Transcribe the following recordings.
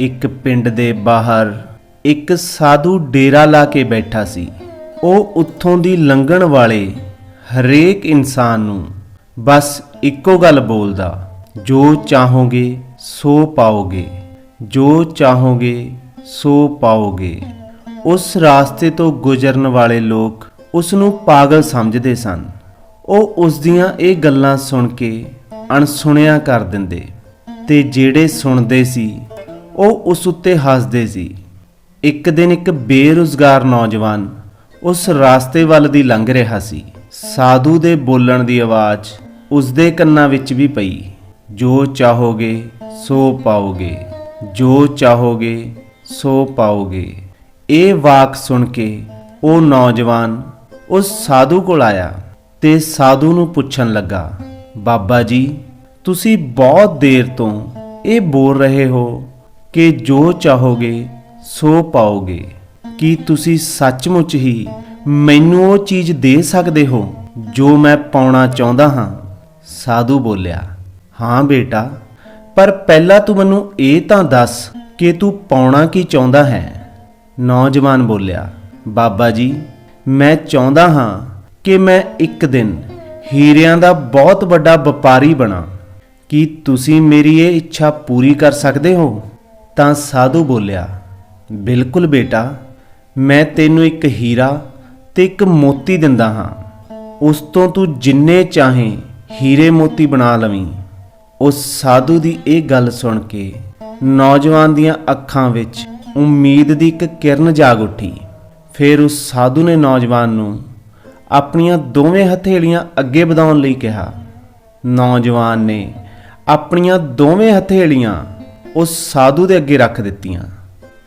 ਇੱਕ ਪਿੰਡ ਦੇ ਬਾਹਰ ਇੱਕ ਸਾਧੂ ਡੇਰਾ ਲਾ ਕੇ ਬੈਠਾ ਸੀ। ਉਹ ਉੱਥੋਂ ਦੀ ਲੰਘਣ ਵਾਲੇ ਹਰੇਕ ਇਨਸਾਨ ਨੂੰ ਬਸ ਇੱਕੋ ਗੱਲ ਬੋਲਦਾ, ਜੋ ਚਾਹੋਗੇ, ਸੋ ਪਾਓਗੇ। ਜੋ ਚਾਹੋਗੇ, ਸੋ ਪਾਓਗੇ। ਉਸ ਰਾਸਤੇ ਤੋਂ ਗੁਜ਼ਰਨ ਵਾਲੇ ਲੋਕ ਉਸ ਨੂੰ ਪਾਗਲ ਸਮਝਦੇ ਸਨ। ਉਹ ਉਸ ਦੀਆਂ ਇਹ ਗੱਲਾਂ ਸੁਣ ਕੇ ਅਣਸੁਣਿਆ ਕਰ ਦਿੰਦੇ ਤੇ ਜਿਹੜੇ ਸੁਣਦੇ ਸੀ ਉਹ ਉਸ ਉੱਤੇ ਹੱਸਦੇ ਸੀ। ਇੱਕ ਦਿਨ ਇੱਕ ਬੇਰੁਜ਼ਗਾਰ ਨੌਜਵਾਨ ਉਸ ਰਾਸਤੇ ਵੱਲ ਦੀ ਲੰਘ ਰਿਹਾ ਸੀ। ਸਾਧੂ ਦੇ ਬੋਲਣ ਦੀ ਆਵਾਜ਼ ਉਸ ਦੇ ਕੰਨਾਂ ਵਿੱਚ ਵੀ ਪਈ। ਜੋ ਚਾਹੋਗੇ, ਸੋ ਪਾਓਗੇ। ਜੋ ਚਾਹੋਗੇ, ਸੋ ਪਾਓਗੇ। ਇਹ ਵਾਕ ਸੁਣ ਕੇ ਉਹ ਨੌਜਵਾਨ ਉਸ ਸਾਧੂ ਕੋਲ ਆਇਆ ਤੇ ਸਾਧੂ ਨੂੰ ਪੁੱਛਣ ਲੱਗਾ, ਬਾਬਾ ਜੀ, ਤੁਸੀਂ ਬਹੁਤ ਦੇਰ ਤੋਂ ਇਹ ਬੋਲ ਰਹੇ ਹੋ। ਕਿ ਜੋ ਚਾਹੋਗੇ, ਸੋ ਪਾਓਗੇ। ਕੀ ਤੁਸੀਂ ਸੱਚਮੁੱਚ ਹੀ ਮੈਨੂੰ ਉਹ ਚੀਜ਼ ਦੇ ਸਕਦੇ ਹੋ, ਜੋ ਮੈਂ ਪਾਉਣਾ ਚਾਹੁੰਦਾ ਹਾਂ? ਸਾਧੂ ਬੋਲਿਆ, ਹਾਂ ਬੇਟਾ, ਪਰ ਪਹਿਲਾਂ ਤੂੰ ਮੈਨੂੰ ਇਹ ਤਾਂ ਦੱਸ ਕਿ ਤੂੰ ਪਾਉਣਾ ਕੀ ਚਾਹੁੰਦਾ ਹੈ? ਨੌਜਵਾਨ ਬੋਲਿਆ, ਬਾਬਾ ਜੀ, ਮੈਂ ਚਾਹੁੰਦਾ ਹਾਂ ਕਿ ਮੈਂ ਇੱਕ ਦਿਨ ਹੀਰਿਆਂ ਦਾ ਬਹੁਤ ਵੱਡਾ ਵਪਾਰੀ ਬਣਾ। ਕੀ ਤੁਸੀਂ ਮੇਰੀ ਇਹ ਇੱਛਾ ਪੂਰੀ ਕਰ ਸਕਦੇ ਹੋ? ਤਾਂ ਸਾਧੂ ਬੋਲਿਆ, ਬਿਲਕੁਲ ਬੇਟਾ, ਮੈਂ ਤੈਨੂੰ ਇੱਕ ਹੀਰਾ ਤੇ ਇੱਕ ਮੋਤੀ ਦਿੰਦਾ ਹਾਂ। ਉਸ ਤੋਂ ਤੂੰ ਜਿੰਨੇ ਚਾਹੇ ਹੀਰੇ ਮੋਤੀ ਬਣਾ ਲਵੀਂ। ਉਸ ਸਾਧੂ ਦੀ ਇਹ ਗੱਲ ਸੁਣ ਕੇ ਨੌਜਵਾਨ ਦੀਆਂ ਅੱਖਾਂ ਵਿੱਚ ਉਮੀਦ ਦੀ ਇੱਕ ਕਿਰਨ ਜਾਗ ਉੱਠੀ। ਫਿਰ ਉਸ ਸਾਧੂ ਨੇ ਨੌਜਵਾਨ ਨੂੰ ਆਪਣੀਆਂ ਦੋਵੇਂ ਹਥੇਲੀਆਂ ਅੱਗੇ ਵਧਾਉਣ ਲਈ ਕਿਹਾ। ਨੌਜਵਾਨ ਨੇ ਆਪਣੀਆਂ ਦੋਵੇਂ ਹਥੇਲੀਆਂ ਉਹ ਸਾਧੂ ਦੇ ਅੱਗੇ ਰੱਖ ਦਿੱਤੀਆਂ।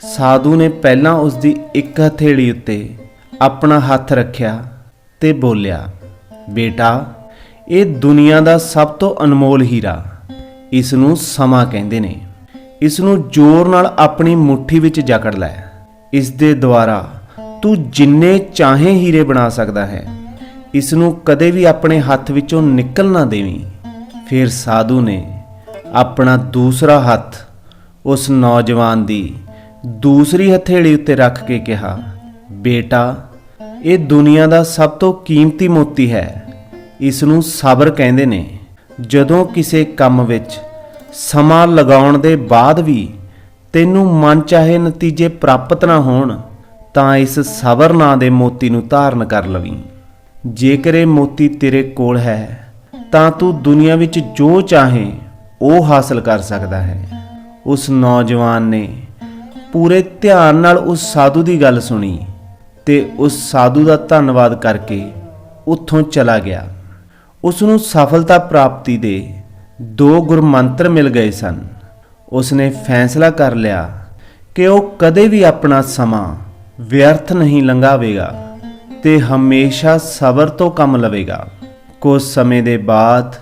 ਸਾਧੂ ਨੇ ਪਹਿਲਾਂ ਉਸ ਦੀ ਇੱਕ ਹਥੇਲੀ ਉੱਤੇ ਆਪਣਾ ਹੱਥ ਰੱਖਿਆ ਤੇ ਬੋਲਿਆ, ਬੇਟਾ, ਇਹ ਦੁਨੀਆ ਦਾ ਸਭ ਤੋਂ ਅਨਮੋਲ ਹੀਰਾ। ਇਸ ਨੂੰ ਸਮਾਂ ਕਹਿੰਦੇ ਨੇ। ਇਸ ਨੂੰ ਜ਼ੋਰ ਨਾਲ ਆਪਣੀ ਮੁਠੀ ਵਿੱਚ ਜਕੜ ਲੈ। ਇਸ ਦੇ ਦੁਆਰਾ ਤੂੰ ਜਿੰਨੇ ਚਾਹੇ ਹੀਰੇ ਬਣਾ ਸਕਦਾ ਹੈ ਇਸ ਨੂੰ ਕਦੇ ਵੀ ਆਪਣੇ ਹੱਥ ਵਿੱਚੋਂ ਨਿਕਲ ਨਾ ਦੇਵੀਂ। ਫਿਰ ਸਾਧੂ ਨੇ ਆਪਣਾ ਦੂਸਰਾ ਹੱਥ ਉਸ ਨੌਜਵਾਨ ਦੀ ਦੂਸਰੀ ਹਥੇਲੀ ਉੱਤੇ ਰੱਖ ਕੇ ਕਿਹਾ, ਬੇਟਾ, ਇਹ ਦੁਨੀਆ ਦਾ ਸਭ ਤੋਂ ਕੀਮਤੀ ਮੋਤੀ ਹੈ। ਇਸ ਨੂੰ ਸਬਰ ਕਹਿੰਦੇ ਨੇ। ਜਦੋਂ ਕਿਸੇ ਕੰਮ ਵਿੱਚ ਸਮਾਂ ਲਗਾਉਣ ਦੇ ਬਾਅਦ ਵੀ ਤੈਨੂੰ ਮਨ ਚਾਹੇ ਨਤੀਜੇ ਪ੍ਰਾਪਤ ਨਾ ਹੋਣ, ਤਾਂ ਇਸ ਸਬਰ ਨਾਂ ਦੇ ਮੋਤੀ ਨੂੰ ਧਾਰਨ ਕਰ ਲਵੀਂ। ਜੇਕਰ ਇਹ ਮੋਤੀ ਤੇਰੇ ਕੋਲ ਹੈ, ਤਾਂ ਤੂੰ ਦੁਨੀਆ ਵਿੱਚ ਜੋ ਚਾਹੇ ਉਹ ਹਾਸਲ ਕਰ ਸਕਦਾ ਹੈ। ਉਸ ਨੌਜਵਾਨ ਨੇ ਪੂਰੇ ਧਿਆਨ ਨਾਲ ਉਸ ਸਾਧੂ ਦੀ ਗੱਲ ਸੁਣੀ ਤੇ ਉਸ ਸਾਧੂ ਦਾ ਧੰਨਵਾਦ ਕਰਕੇ ਉੱਥੋਂ ਚਲਾ ਗਿਆ। ਉਸ ਨੂੰ ਸਫਲਤਾ ਪ੍ਰਾਪਤੀ ਦੇ ਦੋ ਗੁਰਮੰਤਰ ਮਿਲ ਗਏ ਸਨ। ਉਸ ਨੇ ਫੈਸਲਾ ਕਰ ਲਿਆ ਕਿ ਉਹ ਕਦੇ ਵੀ ਆਪਣਾ ਸਮਾਂ ਵਿਅਰਥ ਨਹੀਂ ਲੰਘਾਵੇਗਾ ਤੇ ਹਮੇਸ਼ਾ ਸਬਰ ਤੋਂ ਕੰਮ ਲਵੇਗਾ। ਕੁਝ ਸਮੇਂ ਦੇ ਬਾਅਦ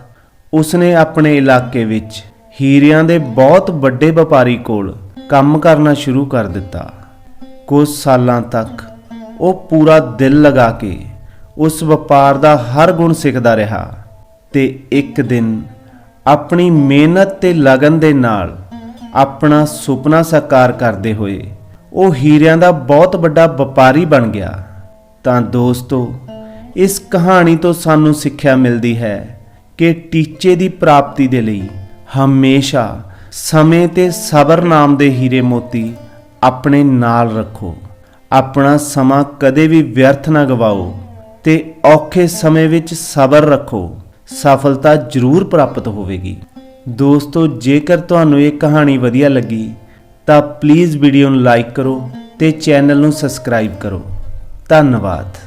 ਉਸਨੇ ਆਪਣੇ ਇਲਾਕੇ ਵਿੱਚ ਹੀਰਿਆਂ ਦੇ ਬਹੁਤ ਵੱਡੇ ਵਪਾਰੀ ਕੋਲ ਕੰਮ ਕਰਨਾ ਸ਼ੁਰੂ ਕਰ ਦਿੱਤਾ। ਕੁਝ ਸਾਲਾਂ ਤੱਕ ਉਹ ਪੂਰਾ ਦਿਲ ਲਗਾ ਕੇ ਉਸ ਵਪਾਰ ਦਾ ਹਰ ਗੁਣ ਸਿੱਖਦਾ ਰਿਹਾ ਤੇ ਇੱਕ ਦਿਨ ਆਪਣੀ ਮਿਹਨਤ ਤੇ ਲਗਨ ਦੇ ਨਾਲ ਆਪਣਾ ਸੁਪਨਾ ਸਾਕਾਰ ਕਰਦੇ ਹੋਏ ਉਹ ਹੀਰਿਆਂ ਦਾ ਬਹੁਤ ਵੱਡਾ ਵਪਾਰੀ ਬਣ ਗਿਆ। ਤਾਂ ਦੋਸਤੋ, ਇਸ ਕਹਾਣੀ ਤੋਂ ਸਾਨੂੰ ਸਿੱਖਿਆ ਮਿਲਦੀ ਹੈ ਕਿ ਟੀਚੇ ਦੀ ਪ੍ਰਾਪਤੀ ਦੇ ਲਈ ਹਮੇਸ਼ਾ ਸਮੇਂ ਤੇ ਸਬਰ ਨਾਮ ਦੇ ਹੀਰੇ ਮੋਤੀ ਆਪਣੇ ਨਾਲ ਰੱਖੋ। ਆਪਣਾ ਸਮਾਂ ਕਦੇ ਵੀ ਵਿਅਰਥ ਨਾ ਗਵਾਓ ਤੇ ਔਖੇ ਸਮੇਂ ਵਿੱਚ ਸਬਰ ਰੱਖੋ। ਸਫਲਤਾ ਜ਼ਰੂਰ ਪ੍ਰਾਪਤ ਹੋਵੇਗੀ। ਦੋਸਤੋ, ਜੇਕਰ ਤੁਹਾਨੂੰ ਇਹ ਕਹਾਣੀ ਵਧੀਆ ਲੱਗੀ, ਤਾਂ ਪਲੀਜ਼ ਵੀਡੀਓ ਨੂੰ ਲਾਈਕ ਕਰੋ ਤੇ ਚੈਨਲ ਨੂੰ ਸਬਸਕ੍ਰਾਈਬ ਕਰੋ। ਧੰਨਵਾਦ।